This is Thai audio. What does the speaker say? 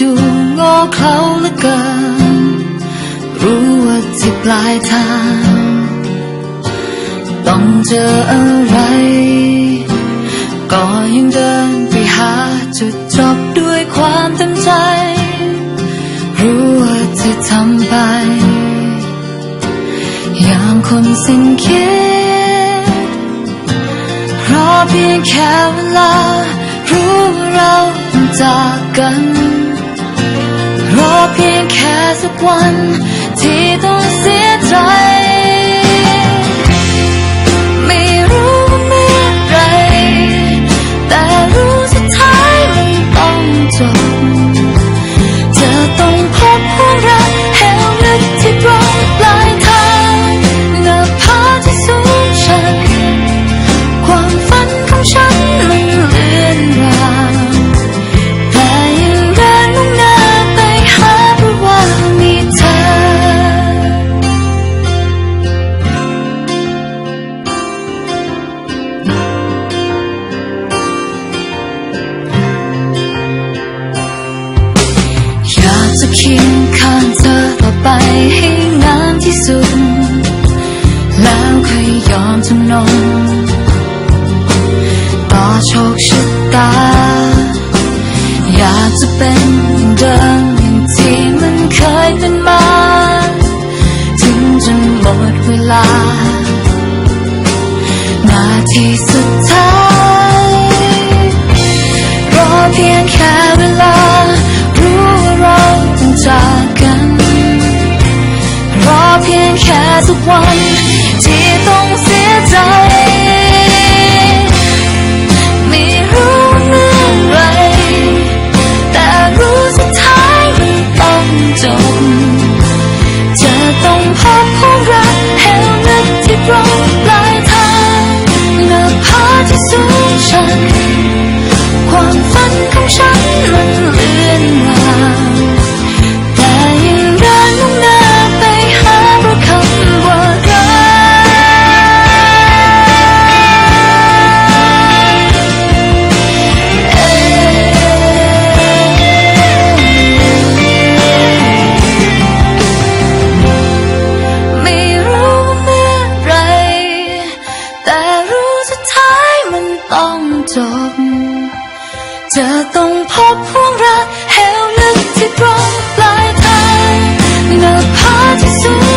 ดูโง่เขลาเหลือเกิน รู้ว่าที่ปลายทาง ต้องเจออะไร ก็ยังเดินไปหาจุดจบด้วยความตั้งใจ รู้ว่าที่ทำไป อย่างคนสิ้นคิดเพราะเพียงแค่เวลา รู้ว่าเราต้องจากกัน รอเพียงแค่สักวัน ที่ต้องเสียใจไม่ เคียงข้างเธอต่อไปให้นานที่สุด แล้วเคยยอมจำนนต่อโชคชะตา อยากจะเป็นเดิมอย่างที่มันเคยเป็นมา ถึงจนหมดเวลา นาทีสุดท้าย รอเพียงแค่ สักวันที่ต้องเสียใจ ไม่รู้เมื่อไรแต่รู้สุดท้ายมันต้องจบ จะต้องพบพวงรักแหวลึกที่ตรงปลายทางเงือกผาที่สูง